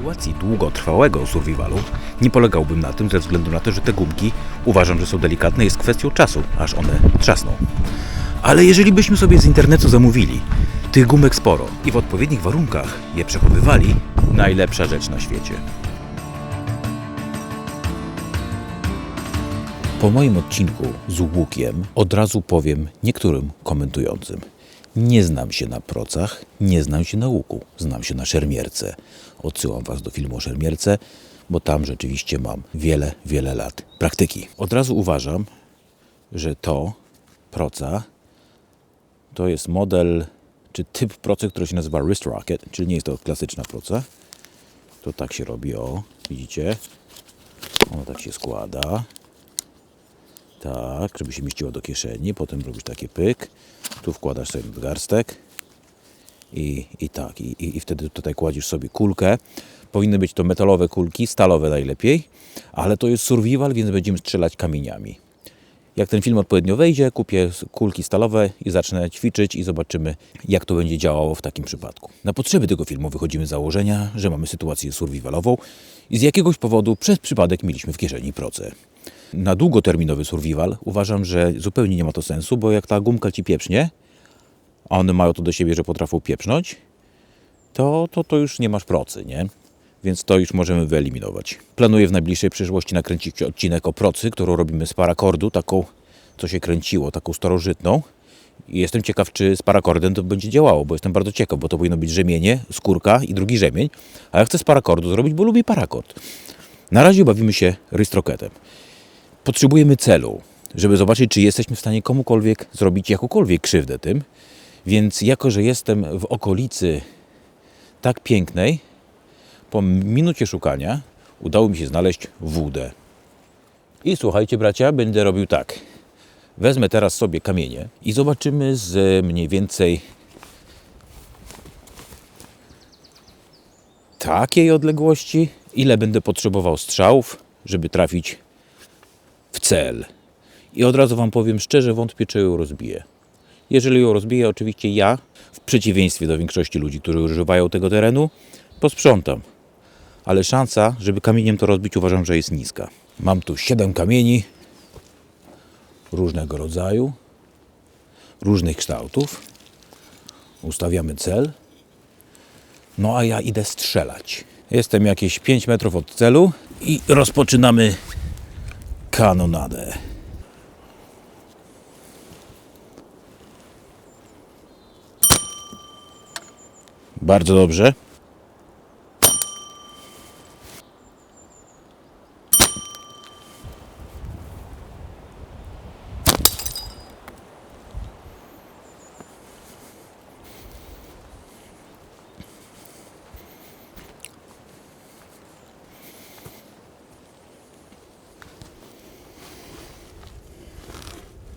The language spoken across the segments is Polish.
sytuacji długotrwałego survivalu nie polegałbym na tym ze względu na to, że te gumki uważam, że są delikatne, jest kwestią czasu, aż one trzasną. Ale jeżeli byśmy sobie z internetu zamówili tych gumek sporo i w odpowiednich warunkach je przechowywali, najlepsza rzecz na świecie. Po moim odcinku z łukiem od razu powiem niektórym komentującym. Nie znam się na procach, nie znam się na łuku, znam się na szermierce. Odsyłam Was do filmu o szermierce, bo tam rzeczywiście mam wiele, wiele lat praktyki. Od razu uważam, że to proca to jest model czy typ procy, który się nazywa wrist rocket, czyli nie jest to klasyczna proca. To tak się robi, o, widzicie? Ono tak się składa. Tak, żeby się mieściło do kieszeni. Potem robisz taki pyk. Tu wkładasz sobie nadgarstek. I, i tak, i, i, i wtedy tutaj kładziesz sobie kulkę. Powinny być to metalowe kulki, stalowe najlepiej, ale to jest survival, więc będziemy strzelać kamieniami. Jak ten film odpowiednio wejdzie, kupię kulki stalowe i zacznę ćwiczyć i zobaczymy, jak to będzie działało w takim przypadku. Na potrzeby tego filmu wychodzimy z założenia, że mamy sytuację survivalową i z jakiegoś powodu przez przypadek mieliśmy w kieszeni proce. Na długoterminowy survival uważam, że zupełnie nie ma to sensu, bo jak ta gumka ci pieprznie, a one mają to do siebie, że potrafią pieprznąć, to, to, to już nie masz procy, nie? Więc to już możemy wyeliminować. Planuję w najbliższej przyszłości nakręcić odcinek o procy, którą robimy z parakordu, taką, co się kręciło, taką starożytną. I jestem ciekaw, czy z parakordem to będzie działało, bo jestem bardzo ciekaw, bo to powinno być rzemienie, skórka i drugi rzemień. A ja chcę z parakordu zrobić, bo lubię parakord. Na razie bawimy się rystroketem. Potrzebujemy celu, żeby zobaczyć, czy jesteśmy w stanie komukolwiek zrobić jakąkolwiek krzywdę tym. Więc jako, że jestem w okolicy tak pięknej, po minucie szukania udało mi się znaleźć wódę. I słuchajcie, bracia, będę robił tak. Wezmę teraz sobie kamienie i zobaczymy z mniej więcej takiej odległości, ile będę potrzebował strzałów, żeby trafić cel. I od razu Wam powiem szczerze, wątpię, czy ją rozbiję. Jeżeli ją rozbiję, oczywiście ja, w przeciwieństwie do większości ludzi, którzy używają tego terenu, posprzątam. Ale szansa, żeby kamieniem to rozbić, uważam, że jest niska. Mam tu 7 kamieni różnego rodzaju, różnych kształtów. Ustawiamy cel. No a ja idę strzelać. Jestem jakieś 5 metrów od celu i rozpoczynamy kanonadę. Bardzo dobrze.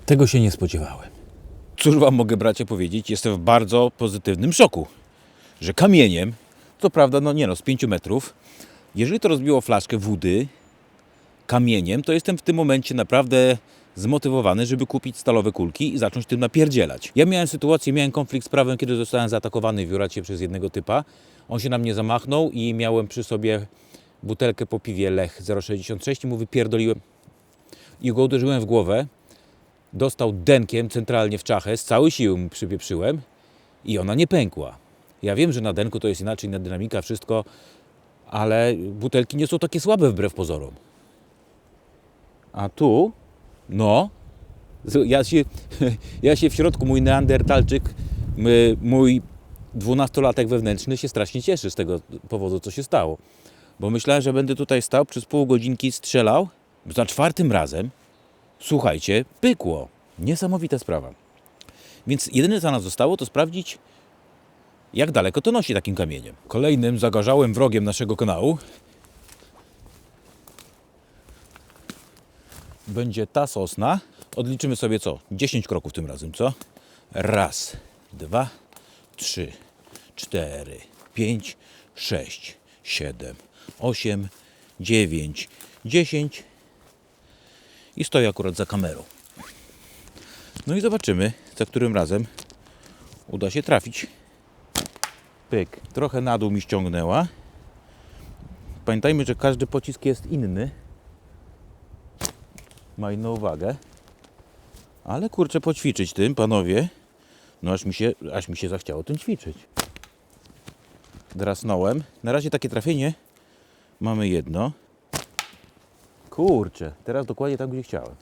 Tego się nie spodziewałem. Cóż wam mogę, bracie, powiedzieć? Jestem w bardzo pozytywnym szoku, że kamieniem, to prawda, no nie no, z 5 metrów, jeżeli to rozbiło flaszkę wody kamieniem, to jestem w tym momencie naprawdę zmotywowany, żeby kupić stalowe kulki i zacząć tym napierdzielać. Ja miałem sytuację, miałem konflikt z prawem, kiedy zostałem zaatakowany w przez jednego typa. On się na mnie zamachnął i miałem przy sobie butelkę po piwie Lech 0,66 i mu wypierdoliłem i go uderzyłem w głowę dostał denkiem centralnie w czachę, z całej siły mu przypieprzyłem i ona nie pękła. Ja wiem, że na denku to jest inaczej, inna dynamika, wszystko, ale butelki nie są takie słabe wbrew pozorom. A tu, no, ja się, ja się w środku, mój neandertalczyk, mój dwunastolatek wewnętrzny się strasznie cieszy z tego powodu, co się stało. Bo myślałem, że będę tutaj stał przez pół godzinki strzelał, za czwartym razem Słuchajcie, pykło. Niesamowita sprawa. Więc jedyne co nas zostało, to sprawdzić, jak daleko to nosi takim kamieniem. Kolejnym zagorzałym wrogiem naszego kanału będzie ta sosna. Odliczymy sobie co? 10 kroków tym razem, co? Raz, dwa, trzy, cztery, pięć, sześć, siedem, osiem, dziewięć, dziesięć i stoi akurat za kamerą. No i zobaczymy, za którym razem uda się trafić. Pyk, trochę na dół mi ściągnęła, Pamiętajmy, że każdy pocisk jest inny. Ma inną wagę. Ale kurczę, poćwiczyć tym, panowie. No aż mi się, aż mi się zachciało tym ćwiczyć. Drasnąłem. Na razie takie trafienie. Mamy jedno. Kurczę, teraz dokładnie tam, gdzie chciałem.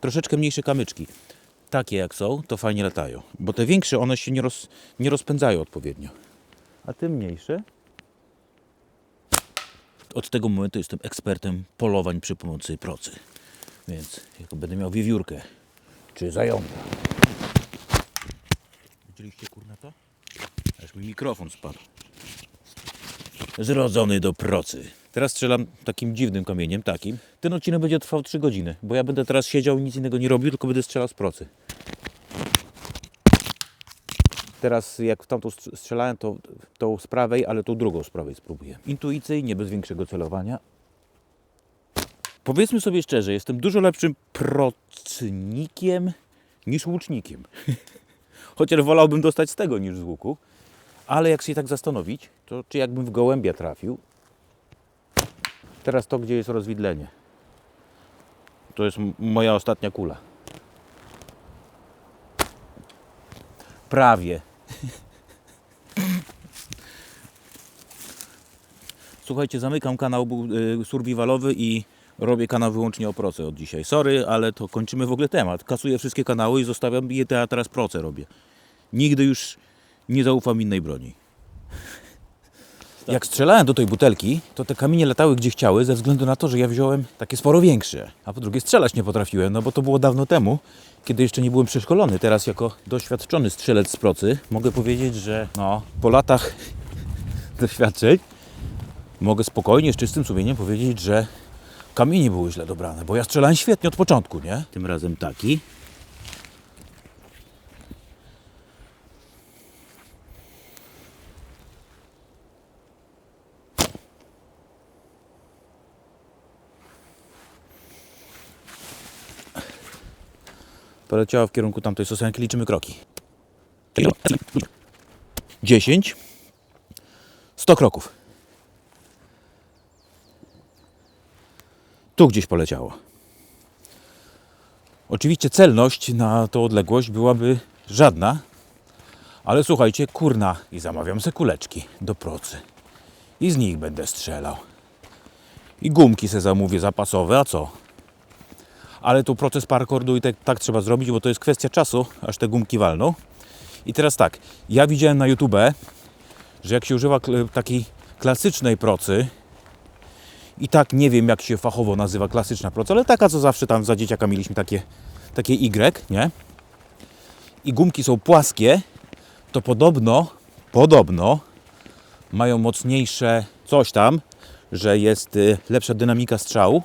Troszeczkę mniejsze kamyczki. Takie jak są, to fajnie latają. Bo te większe, one się nie, roz, nie rozpędzają odpowiednio. A te mniejsze? Od tego momentu jestem ekspertem polowań przy pomocy procy. Więc jak będę miał wiewiórkę, czy zająca. Widzieliście kurna to? Aż mi mikrofon spadł. Zrodzony do procy. Teraz strzelam takim dziwnym kamieniem, takim. Ten odcinek będzie trwał 3 godziny, bo ja będę teraz siedział i nic innego nie robił, tylko będę strzelał z procy. Teraz jak tamtą strz- strzelałem, to tą z prawej, ale tą drugą z prawej spróbuję. Intuicyjnie, bez większego celowania. Powiedzmy sobie szczerze, jestem dużo lepszym procnikiem niż łucznikiem. Chociaż wolałbym dostać z tego niż z łuku. Ale jak się tak zastanowić, to czy jakbym w gołębia trafił, teraz to, gdzie jest rozwidlenie. To jest moja ostatnia kula. Prawie. Słuchajcie, zamykam kanał y, survivalowy i robię kanał wyłącznie o proce od dzisiaj. Sorry, ale to kończymy w ogóle temat. Kasuję wszystkie kanały i zostawiam je, te- a teraz proce robię. Nigdy już nie zaufam innej broni. Jak strzelałem do tej butelki, to te kamienie latały gdzie chciały, ze względu na to, że ja wziąłem takie sporo większe. A po drugie strzelać nie potrafiłem, no bo to było dawno temu, kiedy jeszcze nie byłem przeszkolony. Teraz jako doświadczony strzelec z procy mogę powiedzieć, że no, po latach doświadczeń mogę spokojnie, z czystym sumieniem powiedzieć, że kamienie były źle dobrane, bo ja strzelałem świetnie od początku, nie? Tym razem taki. Poleciała w kierunku tamtej sosenki, liczymy kroki. 10 100 kroków. Tu gdzieś poleciało. Oczywiście celność na tą odległość byłaby żadna, ale słuchajcie, kurna, i zamawiam se kuleczki do procy. I z nich będę strzelał. I gumki se zamówię zapasowe, a co? Ale tu proces parkordu i tak, tak trzeba zrobić, bo to jest kwestia czasu, aż te gumki walną. I teraz tak, ja widziałem na YouTube, że jak się używa takiej klasycznej procy, i tak nie wiem jak się fachowo nazywa klasyczna proca, ale taka co zawsze tam za dzieciaka mieliśmy takie, takie Y, nie? I gumki są płaskie, to podobno, podobno mają mocniejsze coś tam, że jest y, lepsza dynamika strzału,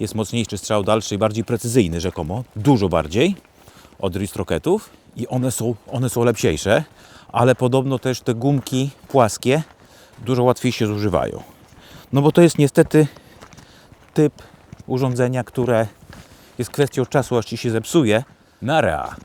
jest mocniejszy strzał dalszy i bardziej precyzyjny rzekomo, dużo bardziej od ristroketów i one są, one są lepsiejsze, ale podobno też te gumki płaskie dużo łatwiej się zużywają. No bo to jest niestety typ urządzenia, które jest kwestią czasu, aż ci się zepsuje. Nara!